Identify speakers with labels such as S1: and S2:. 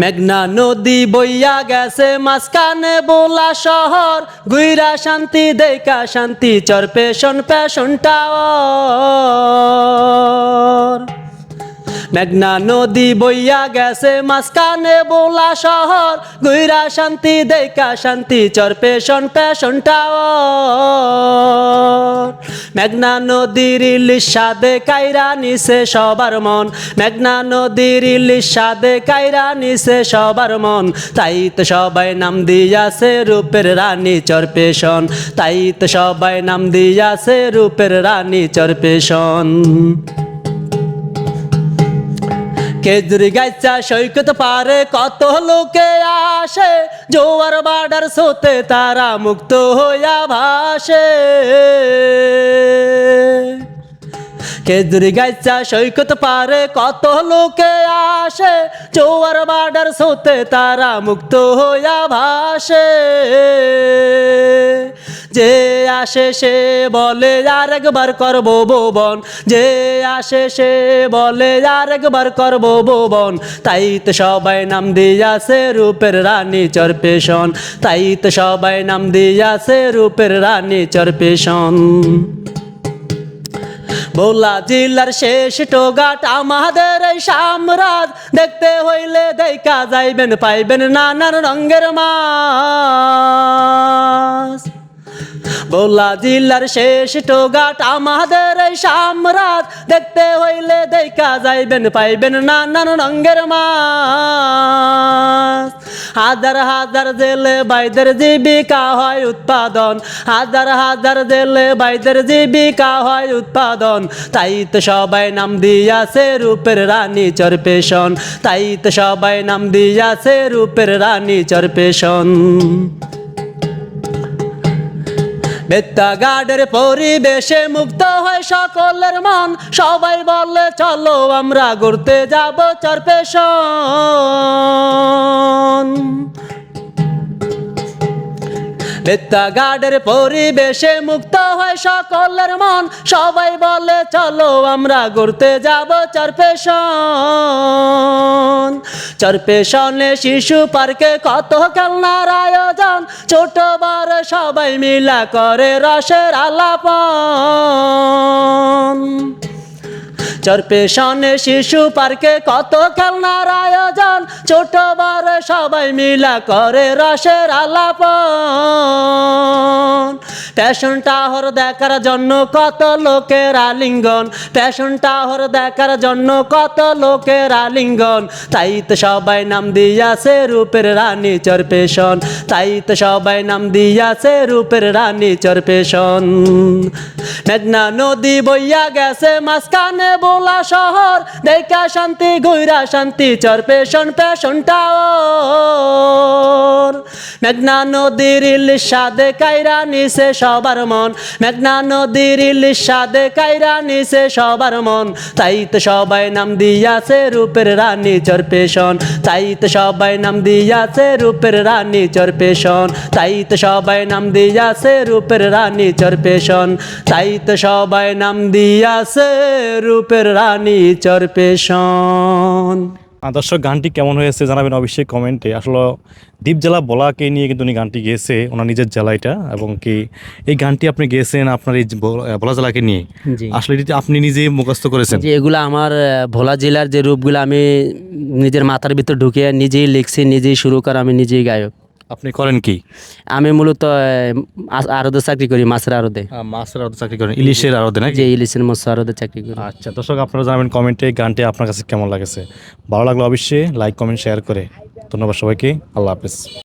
S1: মেঘনা নদী বইয়া গেছে মাঝখানে বোলা শহর। গুইরা শান্তি, দেখা শান্তি, চর পেশন পেশন টাওয়ার মেঘনা নদী বইয়া গেছে, মাঝখানে বোলা শহর। গুইরা শান্তি, দেখা শান্তি, চর পেশন পেশন টাওয়ার। মেঘনা নদীর সাদে কাইরা নিছে সবার মন। মেঘনা নদীর ইলিশ সাদে কাইরা নিছে সবার মন। তাই তো সবাই নাম দিয়াছে রূপের রানী চরপেশন তাই তো সবাই নাম দিয়াছে রূপের রানী চরপেশন কেজরি গাইচা সৈকত পারে, কত লোকে আসে, জোয়ার বাডার সোতে তারা মুক্ত হইয়া ভাসে। কেজরি গাইচা সৈকত পারে, কত লোকে আসে, জোয়ার বাডার সোতে তারা মুক্ত হইয়া ভাসে। যে আসে সে বলে আর একবার করব ভুবন যে আসে সে বলে আর একবার করব ভুবন তাই তো সবাই নাম দিয়াছে রূপের রানী চরপেশন তাই তো সবাই নাম দিয়াছে রূপের রানী চরপেশন বোলা জিল্লার শেষ টোগাট আমাদের এই সাম্রাজ দেখতে হইলে দেখা যাইবেন, পাইবেন নানান রঙের মাছ। বোলা জিল্লার শেষ টোগাট, আমাদের এই সাম্রাজ দেখতে হইলে দেখা যাইবেন, পাইবেন নানান রঙের মাছ। হাজার হাজার জেলে বাইদের জীবিকা হয় উৎপাদন, হাজার হাজার জেলে বাইদের জীবিকা হয় উৎপাদন। তাই তো সবাই নাম দিয়াছে রূপের রানী চরপেশন তাই তো সবাই নাম দিয়াছে রূপের রানী চরপেশন বেত্তাগাডের পরিবেশে মুক্ত হয় সকলের মন। সবাই বলে, চলো আমরা ঘুরতে যাব চরপেশন বেত্তাগাডের পরিবেশে মুক্ত হয় সকলের মন। সবাই বলে, চলো আমরা ঘুরতে যাব চরপেশন চরপেশনে শিশু পার্কে কত খেলনার আয়োজন? ছোট বড় সবাই মিলা করে রসের আলাপন। চরপেশনে শিশু পার্কে কত খেলনার আয়োজন। ছোট বড় সবাই মিলা করে রসের আলাপন। ফ্যাশন টাহর দেখার জন্য কত লোকের আলিঙ্গন ফ্যাশন টাহর দেখার জন্য কত লোকের আলিঙ্গন তাই তো সবাই নাম দিয়াছে রূপের রানী চরপেশন তাই তো সবাই নাম দিয়াছে রূপের রানী চরপেশন মেঘনা নদী বইয়া গেছে মাঝখানে বোলা শহর। দেখা শান্তি গুইরা শান্তি, চর পেশন পেশন মেঘনা নদীর ইলিশ সাদে কাইরা নিছে সবার মন। মেঘনা নদীর সাদে কাইরা নিছে সবার মন। তাই তো সবাই নাম দিয়াছে রূপের রানী চর পেশন তাই তো সবাই নাম দিয়াছে রূপের রানী চর পেশন তাই তো সবাই নাম দিয়াছে রূপের রানী চর পেশন তাই তো সবাই নাম দিয়াছে রূপের রানী চর পেশন
S2: আহ, দর্শক গানটি কেমন হয়েছে জানাবেন অবশ্যই কমেন্টে। আসলে দ্বীপ জেলা বলাকে নিয়ে কিন্তু উনি গানটি গেয়েছে ওনার নিজের জেলা এটা এবং কি এই গানটি আপনি গেয়েছেন আপনার এই বলা জেলাকে নিয়ে। আসলে এটি আপনি নিজে মুখস্থ করেছেন।
S1: যে এগুলো আমার ভোলা জেলার যে রূপগুলো আমি নিজের মাথার ভিতর ঢুকিয়ে নিজেই লিখছি নিজেই শুরু করা আমি নিজেই গায়ক।
S2: আপনি করেন কি?
S1: আমি মূলত আরদে চাকরি করি মাছের
S2: আরদে। মাছের আরদে চাকরি করেন ইলিশের আরদে নাকি?
S1: যে ইলিশের মৎস্য আরদে চাকরি করি।
S2: আচ্ছা দর্শক আপনারা জানাবেন কমেন্টে গানটি আপনার কাছে কেমন লাগেছে? ভালো লাগল অবশ্যই লাইক কমেন্ট শেয়ার করে। ধন্যবাদ সবাইকে আল্লাহ হাফেজ।